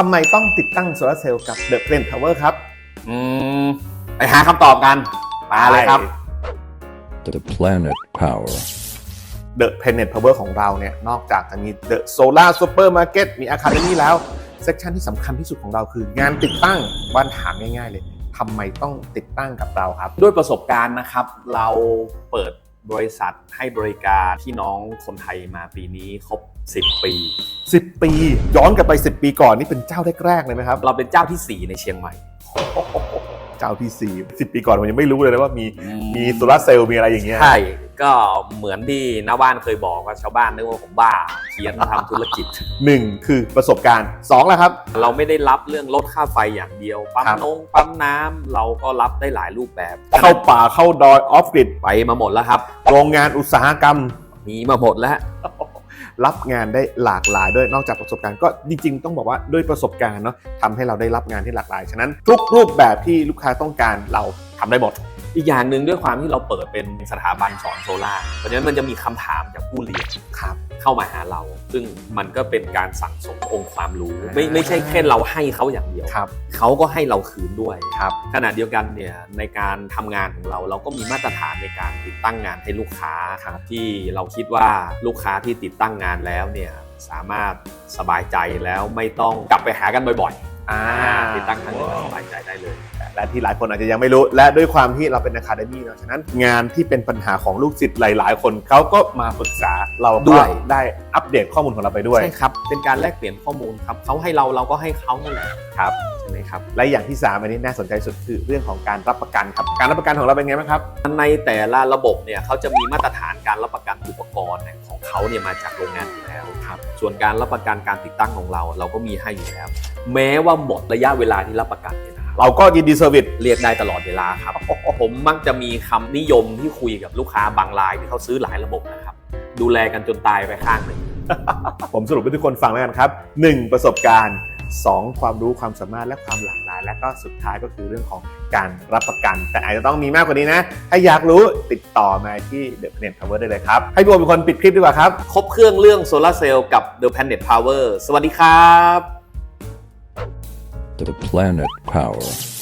ทำไมต้องติดตั้งโซลาร์เซลล์กับ The Planet Power ครับ อืมไปหาคำตอบกันมาเลยครับ The planet power. The Planet Power ของเราเนี่ยนอกจากจะมี The Solar Supermarket มี Academy แล้ว เซกชันที่สำคัญที่สุดของเราคืองานติดตั้งบ้านถามง่ายๆเลยทำไมต้องติดตั้งกับเราครับ ด้วยประสบการณ์นะครับ เราเปิด บริษัทให้บริการพี่น้องคนไทยมาปีนี้ครบ 10 ปี 10 ปี ย้อนกลับไป 10 ปีก่อนนี่เป็นเจ้าแรกๆเลยไหมครับ เราเป็นเจ้าทีสี่4 ในเชียงใหม่ เจ้าที่4 10 ปีก่อนผมยังไม่รู้เลยนะว่ามีอืมมีโซลาร์เซลล์มีอะไรอย่างเงี้ย ใช่ ก็เหมือนที่น้าบ้านเคยบอกว่าชาวบ้านนึกว่าผมบ้าเขียนทำธุรกิจ หนึ่งคือประสบการณ์สองแล้วครับ เราไม่ได้รับเรื่องลดค่าไฟอย่างเดียว ปั๊มครับนงปั๊มน้ำเราก็รับได้หลายรูปแบบ เข้าป่าเข้าดอยออฟกริดไปมาหมดแล้วครับ โรงงานอุตสาหกรรม มีมาหมดแล้ว รับงานได้หลากหลายด้วยนอกจากประสบการณ์ก็จริงๆ ต้องบอกว่าด้วยประสบการณ์เนาะทำให้เราได้รับงานที่หลากหลาย ฉะนั้นทุกรูปแบบที่ลูกค้าต้องการเรา ทำได้หมด อีกอย่างหนึ่งด้วยความที่เราเปิดเป็นสถาบันสอนโซล่าร์เพราะฉะนั้นมันจะมีคำถามจากผู้เรียนครับเข้ามาหาเรา ซึ่งมันก็เป็นการสั่งสมองค์ความรู้อ่าไม่ไม่ใช่แค่เราให้เขาอย่างเดียวครับเขาก็ให้เราคืนด้วยครับขณะเดียวกันเนี่ยในการทำงานของเราเราก็มีมาตรฐานในการติดตั้งงานให้ลูกค้าครับที่เราคิดว่าลูกค้าที่ติดตั้งงานแล้วเนี่ยสามารถสบายใจแล้วไม่ต้องกลับไปหากันบ่อย อ่าๆติดตั้งครั้งเดียวสบายใจได้เลยและที่หลายคนอาจจะยังไม่รู้ และด้วยความที่เราเป็นอะคาเดมี่เนาะฉะนั้นงานที่เป็นปัญหาของลูกศิษย์หลาย ๆ คนเขาก็มาปรึกษาเราด้ก็วยได้อัปเดตข้อมูลของเราไปด้วย ใช่ครับ เป็นการแลกเปลี่ยนข้อมูลครับเขาให้เราเราก็ให้เขานั่นแหละครับ ใช่ไหมครับ และอย่างที่สามอันนี้น่าสนใจสุดคือเรื่องของการรับประกันครับ การรับประกันของเราเป็นไงบ้างครับ ในแต่ละระบบเนี่ยเขาจะมีมาตรฐานการรับประกันอุปกรณ์เนี่ยของเขาเนี่ยมาจากโรงงานอยู่แล้วครับ ส่วนการรับประกันการติดตั้งของเรา เราก็มีให้อยู่แล้ว แม้ว่าหมดระยะเวลาที่รับประกันเนี่ยนะครับเราก็ยินดีเซอร์วิสเรียกได้ตลอดเวลาครับ ผมมักจะมีคำนิยมที่คุยกับลูกค้าบางรายที่เขาซื้อหลายระบบนะครับ ดูแลกันจนตายไปข้างหนึ่ง ผมสรุปให้ทุกคนฟังแล้วกันครับ 1. ประสบการณ์ 2. ความรู้ความสามารถและความหลากหลาย และก็สุดท้ายก็คือเรื่องของการรับประกัน แต่อาจจะต้องมีมากกว่านี้นะ ถ้าอยากรู้ติดต่อมาที่ The Planet Power ได้เลยครับ ให้พี่โอเป็นคนปิดคลิปดีกว่าครับ ครบเครื่องเรื่องโซลาร์เซลล์กับ The Planet Power สวัสดีครับ The planet power.